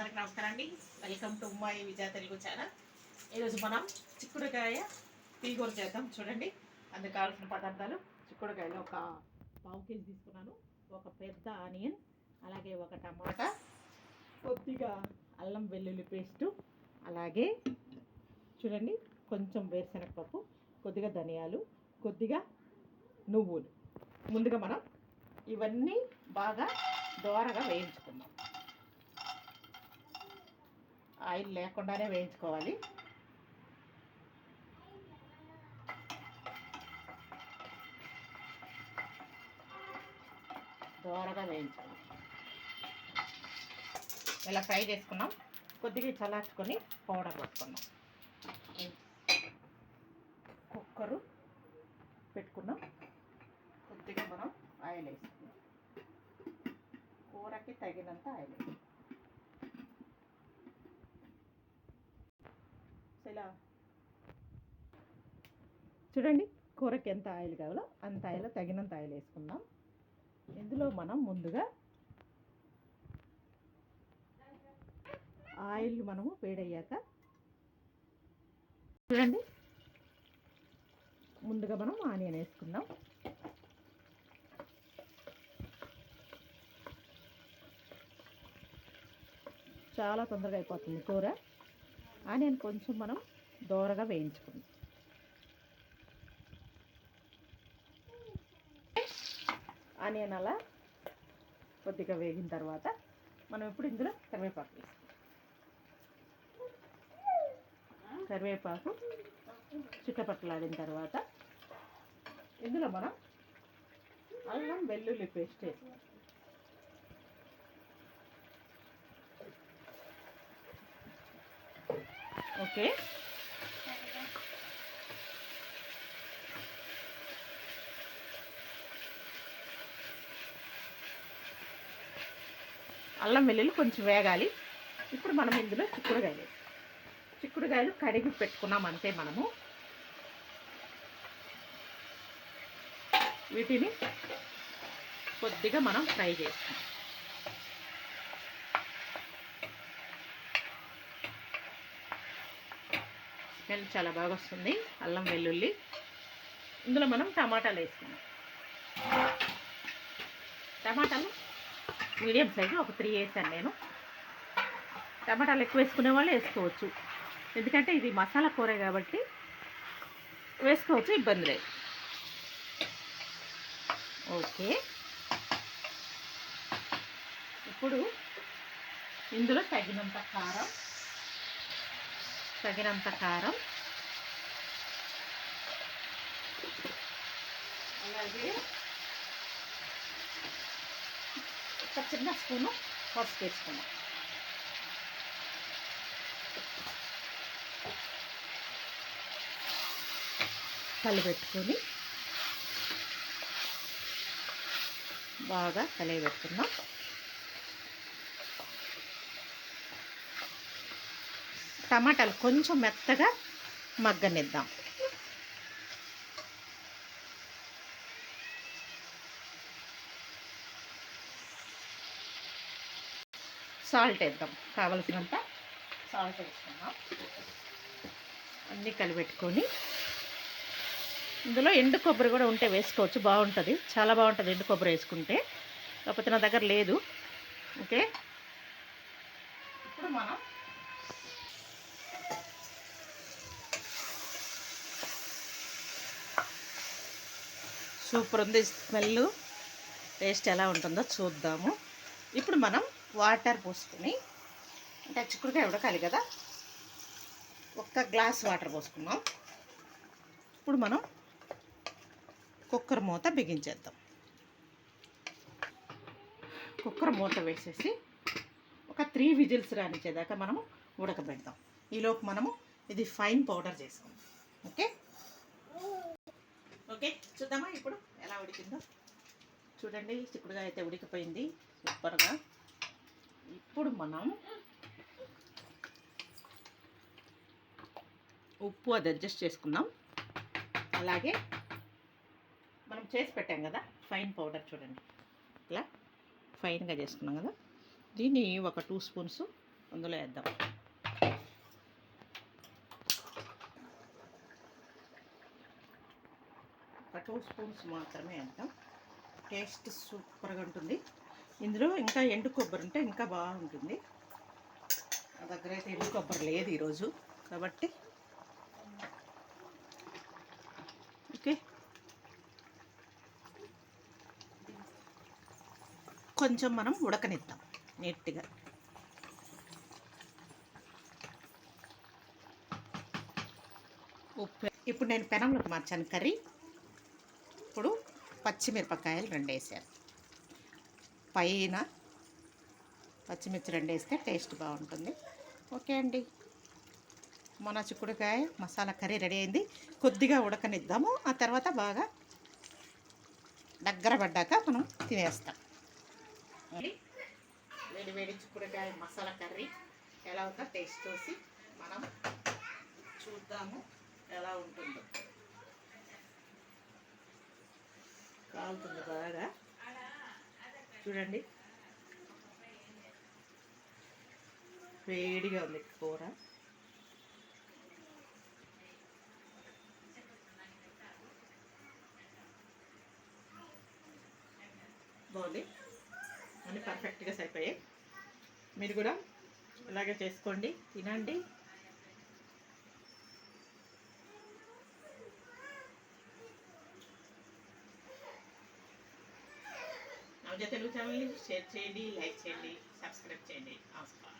అందరికి నమస్కారం అండి welcome to my Vijaya Telugu channel ఈరోజు మనం చిక్కుడుకాయ తీగూర చేద్దాం. చూడండి. అందుకు కావాల్సిన పదార్థాలు. చిక్కుడుకాయలు ఒక పావు కేజీ తీసుకున్నాను. ఒక పెద్ద ఆనియన్ అలాగే ఒక టమాటా కొద్దిగా అల్లం వెల్లుల్లి పేస్టు అలాగే చూడండి కొంచెం వేరుశనగపప్పు కొద్దిగా ధనియాలు కొద్దిగా నువ్వులు. ముందుగా మనం ఇవన్నీ బాగా దోరగా వేయించుకుందాం. ఆయిల్ లేకుండానే వేయించుకోవాలి. దోరగా వేయించాలి ఇలా ఫ్రై చేసుకున్నాం. కొద్దిగా చల్లార్చుకొని పౌడర్ పట్టుకున్నాం. కుక్కరు పెట్టుకున్నాం. కొద్దిగా మనం ఆయిల్ వేసుకున్నాం. కూరకి తగినంత ఆయిల్ వేసుకున్నాం. ఇలా చూడండి కూరకి ఎంత ఆయిల్ కావాలో అంత ఆయిల్ తగినంత ఆయిల్ వేసుకుందాం. ఇందులో మనం ముందుగా ఆయిల్ మనము వేడయ్యాక చూడండి ముందుగా మనం ఆనియన్ వేసుకుందాం. చాలా తొందరగా అయిపోతుంది కూర. ఆనియన్ కొంచెం మనం దోరగా వేయించుకుందాం. ఆనియన్ అలా కొద్దిగా వేగిన తర్వాత మనం ఇప్పుడు ఇందులో కరివేపాకు వేస్తాం కరివేపాకు చిట్టపట్టలాడిన తర్వాత ఇందులో మనం అల్లం వెల్లుల్లి పేస్ట్ వేస్తాం ఓకే. అల్లం వెల్లుల్లి కొంచెం వేగాలి. ఇప్పుడు మనం ఇందులో చిక్కుడుకాయలు చిక్కుడుకాయలు కడిగి పెట్టుకున్నాం అంతే మనము. వీటిని కొద్దిగా మనం ఫ్రై చేస్తాం. స్మెల్ చాలా బాగా వస్తుంది. అల్లం వెల్లుల్లి. ఇందులో మనం టమాటాలు వేసుకున్నాం టమాటాలు మీడియం సైజు ఒక త్రీ వేసాను నేను. టమాటాలు ఎక్కువ వేసుకునే వాళ్ళు వేసుకోవచ్చు. ఎందుకంటే ఇది మసాలా కూర కాబట్టి వేసుకోవచ్చు ఇబ్బంది లేదు. ఓకే. ఇప్పుడు ఇందులో తగినంత కారం తగినంత కారం. అలాగే ఒక చిన్న స్పూను పసుపు వేసుకున్నాం కలిపెట్టుకొని బాగా కలిపెట్టుకున్నాం టమాటాలు కొంచెం మెత్తగా మగ్గనిద్దాం. సాల్ట్ వేద్దాం. కావలసినంత సాల్ట్ వేసుకుందాం. అన్నీ కలిపెట్టుకొని ఇందులో ఎండు కొబ్బరి కూడా ఉంటే వేసుకోవచ్చు బాగుంటుంది. చాలా బాగుంటుంది ఎండు కొబ్బరి వేసుకుంటే. కాకపోతే నా దగ్గర లేదు. ఓకే ఇప్పుడు మనం సూపర్ ఉంది. స్మెల్ టేస్ట్ ఎలా ఉంటుందో చూద్దాము. ఇప్పుడు మనం వాటర్ పోసుకొని అంటే చిక్కుడుకాయ ఉడకాలి కదా ఒక్క గ్లాస్ వాటర్ పోసుకున్నాం ఇప్పుడు మనం కుక్కర్ మూత బిగించేద్దాం కుక్కర్ మూత వేసేసి ఒక త్రీ విజిల్స్ రానిచ్చేదాకా మనము ఉడకబెడదాం. ఈలోపు మనము ఇది ఫైన్ పౌడర్ చేసుకుందాం ఓకే? ఓకే చూద్దామా ఇప్పుడు ఎలా ఉడికిందో? చూడండి చిక్కుడుగా అయితే ఉడికిపోయింది సూపర్గా. ఇప్పుడు మనం ఉప్పు అది అడ్జస్ట్ చేసుకుందాం. అలాగే మనం చేసి పెట్టాం కదా ఫైన్ పౌడర్ చూడండి. ఇలా ఫైన్గా చేసుకున్నాం కదా. దీన్ని ఒక టూ స్పూన్స్ అందులో వేద్దాం. ఒక టూ స్పూన్స్ మాత్రమే వేద్దాం టేస్ట్ సూపర్గా ఉంటుంది. ఇందులో ఇంకా ఎండు కొబ్బరి ఉంటే ఇంకా బాగుంటుంది. నా దగ్గర అయితే ఎండు కొబ్బరి లేదు ఈరోజు కాబట్టి. ఓకే. కొంచెం మనం ఉడకనిద్దాం నీట్గా. ఉప్పు. ఇప్పుడు నేను పెనంలోకి మార్చాను కర్రీ. పచ్చిమిరపకాయలు రెండు వేసారు పైన పచ్చిమిర్చి రెండు వేస్తే టేస్ట్ బాగుంటుంది. ఓకే అండి. మన చిక్కుడుకాయ మసాలా కర్రీ రెడీ అయింది. కొద్దిగా ఉడకనిద్దాము. ఆ తర్వాత బాగా దగ్గర పడ్డాక మనం తినేస్తాం. వేడి వేడి చిక్కుడుకాయ మసాలా కర్రీ ఎలా ఉందో టేస్ట్ చూసి మనం చూద్దాము ఎలా ఉంటుందో. కాలుతుంది బాగా చూడండి. వేడిగా ఉంది కూర. బాగుంది. అన్నీ పర్ఫెక్ట్గా సరిపోయాయి. మీరు కూడా ఇలాగే చేసుకోండి తినండి. మధ్య తెలుగు ఛానల్ని షేర్ చేయండి లైక్ చేయండి సబ్స్క్రైబ్ చేయండి. నమస్కారం.